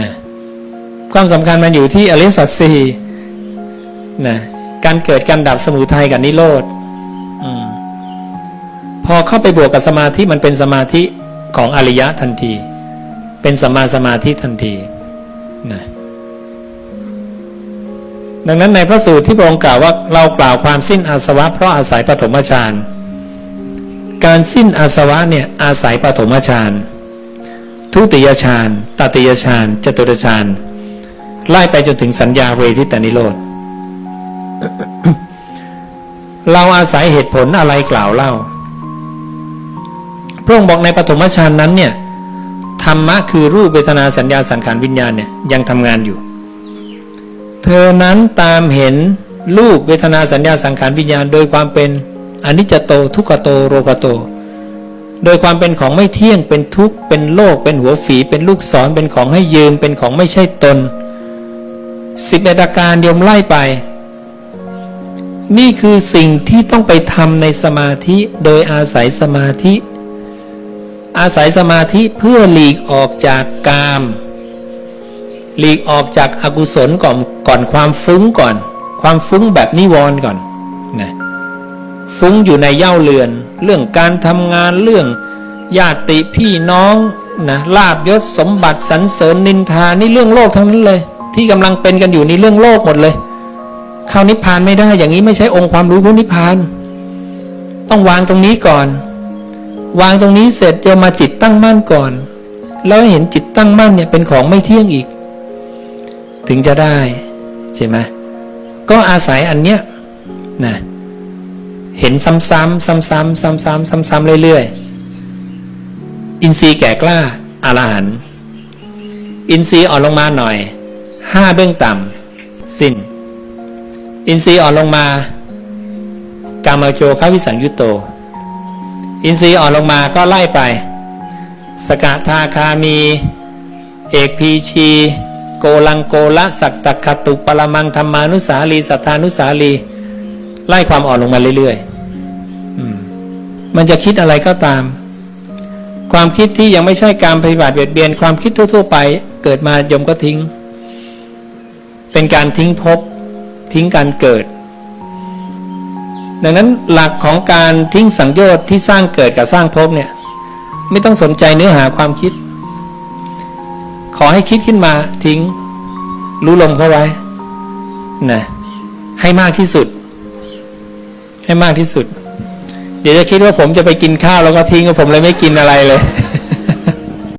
นะความสำคัญมันอยู่ที่อริสัจสี่นะการเกิดการดับสมุทัยกับนิโรธอพอเข้าไปบวกกับสมาธิมันเป็นสมาธิของอริยะทันที เป็นสมมาสมาธิทันทีนะดังนั้นในพระสูตรที่พระองค์กล่าวว่าเรากล่าวความสิ้นอาสวะ เพราะอาศัยปฐมฌานการสิ้นอาสวะเนี่ยอาศัยปฐมฌาน ทุติยฌานตติยฌานจตุตฌานไล่ไปจนถึงสัญญาเวทิตานิโรธเราอาศัยเหตุผลอะไรกล่าวเล่า พระองค์บอกในปฐมฌานนั้นเนี่ยธรรมะคือรูปเวทนาสัญญาสังขารวิญญาณเนี่ยยังทำงานอยู่ เธอนั้นตามเห็นรูปเวทนาสัญญาสังขารวิญญาณ โดยความเป็นอนิจจโตทุกขโตโรกโต โดยความเป็นของไม่เที่ยงเป็นทุกข์เป็นโลก เป็นหัวฝีเป็นลูกศรเป็นของให้ยืมเป็นของไม่ใช่ตนสิบเอ็ดอาการโยมไล่ไป นี่คือสิ่งที่ต้องไปทำในสมาธิโดยอาศัยสมาธิ อาศัยสมาธิเพื่อหลีกออกจากกาม หลีกออกจากอากุศลก่อนก่อนความฟุ้งก่อน ความฟุ้งแบบนิวรณ์ก่อนนะฟุ้งอยู่ในเย่าเรือน เรื่องการทำงานเรื่องญาติพี่น้องนะลาบยศสมบัติสรรเสริญนินทานี่เรื่องโลกทั้งนั้นเลย ที่กำลังเป็นกันอยู่นี่เรื่องโลกหมดเลยเข้านิพพานไม่ได้อย่างนี้ไม่ใช่องค์ความรู้พุนิพพาน ต้องวางตรงนี้ก่อน วางตรงนี้เสร็จโยมมาจิตตั้งมั่นก่อน แล้วเห็นจิตตั้งมั่นเนี่ยเป็นของไม่เที่ยงอีก ถึงจะได้ใช่ไหมก็อาศัยอันเนี้ยนะ เห็นซ้ำๆซ้ำๆซ้ำๆซ้ำๆเรื่อยๆ อินทรีย์แก่กล้าอารหันอินทรีย์อ่อนลงมาหน่อยห้าเบื้องต่ำสิ้น อินทรีย์อ่อนลงมากามโจควิสังยุตโต อินทรีย์อ่อนลงมาก็ไล่ไป สกทาคามี เอกพีชีโกลังโกละสักตะคตุปรมังธรรมานุสาลีสัทธานุสาลี ไล่ความอ่อนลงมาเรื่อยๆ มันจะคิดอะไรก็ตาม ความคิดที่ยังไม่ใช่การปฏิบัติเบียดเบียนความคิดทั่ว ๆ ไป เกิดมายมก็ทิ้ง เป็นการทิ้งภพทิ้งการเกิด ดังนั้นหลักของการทิ้งสังโยชน์ที่สร้างเกิดกับสร้างภพเนี่ยไม่ต้องสนใจเนื้อหาความคิด ขอให้คิดขึ้นมาทิ้ง รู้ลมเข้าไว้นะให้มากที่สุด ให้มากที่สุด เดี๋ยวจะคิดว่าผมจะไปกินข้าวแล้วก็ทิ้งผมเลยไม่กินอะไรเลย